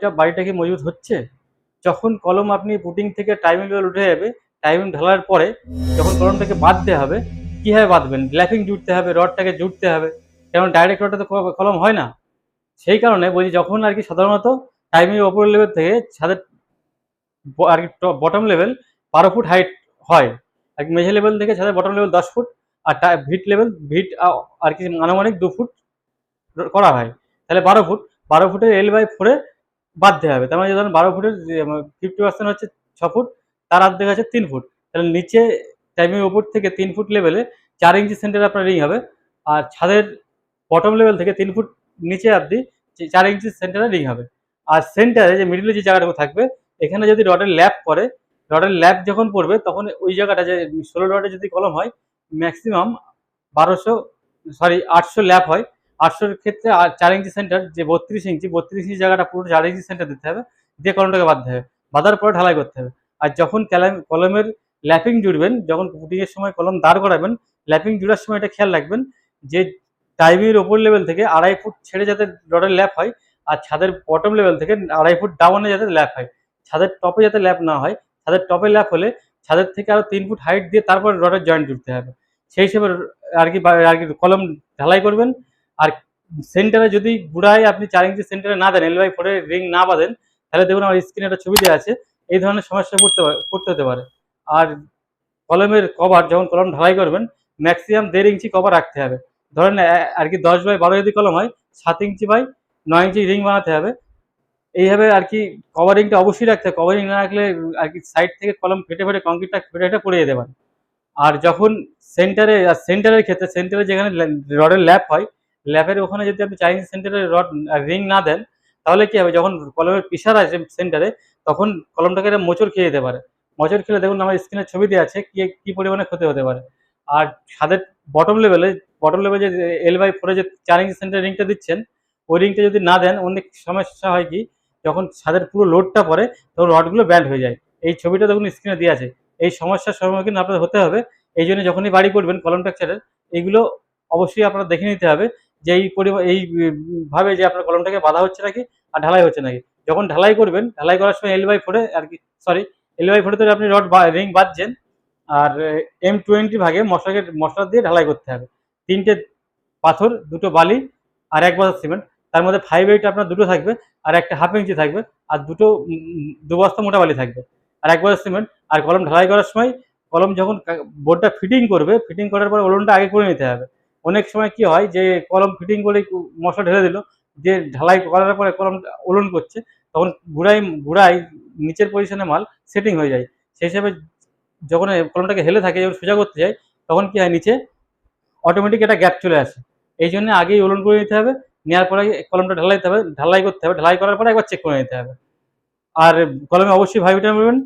এটা বাড়িটা কি মজবুত হচ্ছে? যখন কলম আপনি পুটিং থেকে টাইমিং লেভেল উঠে যাবে টাইমিং ঢালার পরে যখন কলমটাকে বাঁধতে হবে, কীভাবে বাঁধবেন? গ্ল্যাপিং জুটতে হবে, রডটাকে জুটতে হবে। কারণ ডাইরেক্ট রডটা তো কলম হয় না? সেই কারণে বলছি যখন আর কি সাধারণত টাইমিং ওপর লেভেল থেকে ছাদের আর কি বটম লেভেল বারো ফুট হাইট হয়। আর কি মেঝে লেভেল থেকে ছাদের বটম লেভেল দশ ফুট আর ভিট লেভেল ভিট আর কি আনুমানিক দু ফুট করা হয়। তাহলে বারো ফুট বারো ফুটের এল বাই ফোরে বাঁধতে হবে। তার মানে ধরুন বারো ফুটের ফিফটি পার্সেন্ট হচ্ছে ছ ফুট, তার অর্ধেক আছে তিন ফুট। তাহলে নিচে টাইমের উপর থেকে তিন ফুট লেভেলে চার ইঞ্চি সেন্টারে আপনার রিং হবে। আর ছাদের বটম লেভেল থেকে তিন ফুট নিচে অবধি চার ইঞ্চি সেন্টারে রিং হবে। আর সেন্টারে যে মিডিলে যে জায়গাটুকু থাকবে, এখানে যদি রডের ল্যাপ পরে রডের ল্যাপ যখন পড়বে, তখন ওই জায়গাটা যে, ষোলো রডে যদি কলম হয় ম্যাক্সিমাম বারোশো সরি আটশো ল্যাপ হয়। আটশোর ক্ষেত্রে চার ইঞ্চি সেন্টার যে বত্রিশ ইঞ্চি বত্রিশ ইঞ্চি জায়গাটা পুরো চার ইঞ্চি সেন্টার দিতে হবে, দিয়ে কলমটাকে বাঁধতে হবে। বাঁধার পরে ঢালাই করতে হবে। আর যখন কলম কলমের ল্যাপিং জুড়বেন, যখন পুটিংয়ের সময় কলম দাঁড় করাবেন, ল্যাপিং জুড়ার সময় এটা খেয়াল রাখবেন যে টাইমের ওপর লেভেল থেকে আড়াই ফুট ছেড়ে যাতে রডের ল্যাপ হয়, আর ছাদের বটম লেভেল থেকে আড়াই ফুট ডাউনে যাতে ল্যাপ হয়। ছাদের টপে যাতে ল্যাপ না হয়, ছাদের টপে ল্যাপ হলে ছাদের থেকে আরও তিন ফুট হাইট দিয়ে তারপর রডের জয়েন্ট জুড়তে হবে। সেই হিসেবে আর কি আর কি কলম ঢালাই করবেন আর সেন্টারে যদি গুড়ায় আপনি চার ইঞ্চি সেন্টারে না দেন এল বাই ফোরে রিং না বাঁধেন, তাহলে দেখুন আমার স্ক্রিনে একটা ছবি দেওয়া আছে, এই ধরনের সমস্যা পড়তে পড়তে হতে পারে। আর কলমের কভার যখন কলম ঢালাই করবেন ম্যাক্সিমাম দেড় ইঞ্চি কভার রাখতে হবে। ধরেন আর কি দশ বাই বারো যদি কলম হয়, সাত ইঞ্চি বাই নয় ইঞ্চি রিং বানাতে হবে। এইভাবে আর কি কভারিংটা অবশ্যই রাখতে হবে। কভারিং না রাখলে আর কি সাইড থেকে কলম ফেটে ফেটে কংক্রিটটা ফেটে ফেটে পড়ে যেতে পারে। আর যখন সেন্টারে সেন্টারের ক্ষেত্রে সেন্টারে যেখানে রডের ল্যাপ হয় ল্যাপের ওখানে যদি আপনি চাইনিজ সেন্টারে রড রিং না দেন, তাহলে কি হবে? যখন কলমের পিসার আছে সেন্টারে, তখন কলমটাকে এটা মোচড় খেয়ে যেতে পারে। মোচড় খেলে দেখুন আমার স্ক্রিনের ছবি দেওয়া আছে, কি, কী পরিমাণে ক্ষতি হতে পারে। আর ছাদের বটম লেভেলে বটম লেভেলে যে এল বাই ফোরে যে ইঞ্চি সেন্টার রিংটা দিচ্ছেন, ওই রিংটা যদি না দেন, অনেক সমস্যা হয় কি? যখন ছাদের পুরো লোডটা পড়ে, তখন রডগুলো ব্যান্ড হয়ে যায়। এই ছবিটা দেখুন স্ক্রিনে দেওয়া আছে। এই সমস্যার সম্মুখীন আপনাদের হতে হবে। এই জন্য যখনই বাড়ি করবেন কলম টেক্সচারের এইগুলো অবশ্যই আপনার দেখে নিতে হবে। যে এই পরিমাণ এই ভাবে যে আপনার কলমটাকে বাঁধা হচ্ছে নাকি আর ঢালাই হচ্ছে নাকি। যখন ঢালাই করবেন, ঢালাই করার সময় এল বাই ফোরে আর কি সরি এল বাই ফোরে তো আপনি রড রিং বাঁধছেন, আর এম টোয়েন্টি ভাগে মশলাকে, মশলা দিয়ে ঢালাই করতে হবে। তিনটে পাথর, দুটো বালি আর এক বস্তা সিমেন্ট। তার মধ্যে ফাইভ এইট আপনার দুটো থাকবে, আর একটা হাফ ইঞ্চি থাকবে, আর দুটো দু বস্তা মোটা বালি থাকবে। আর এক বস্তা সিমেন্ট, আর কলম ঢালাই করার সময় কলম যখন বোর্ডটা ফিটিং করবে ফিটিং করার পর ওলনটা আগে করে নিতে হবে। অনেক সময় কি হয় যে কলম ফিটিং করে মশলা ঢেলে দিল যে ঢালাই করার পরে কলম ওলন করছে, তখন গুড়াই গুড়াই নিচের পজিশনে মাল সেটিং হয়ে যায়। সেই হিসাবে যখন কলমটাকে হেলে থাকে, যখন সোজা করতে যায়, তখন কি হয় নিচে অটোমেটিক একটা গ্যাপ চলে আসে। এই জন্য আগেই ওলন করে নিতে হবে নেওয়ার পরে কলমটা ঢালাইতে হবে, ঢালাই করতে হবে, ঢালাই করার পরে একবার চেক করে নিতে হবে। আর কলমে অবশ্যই নেবেন।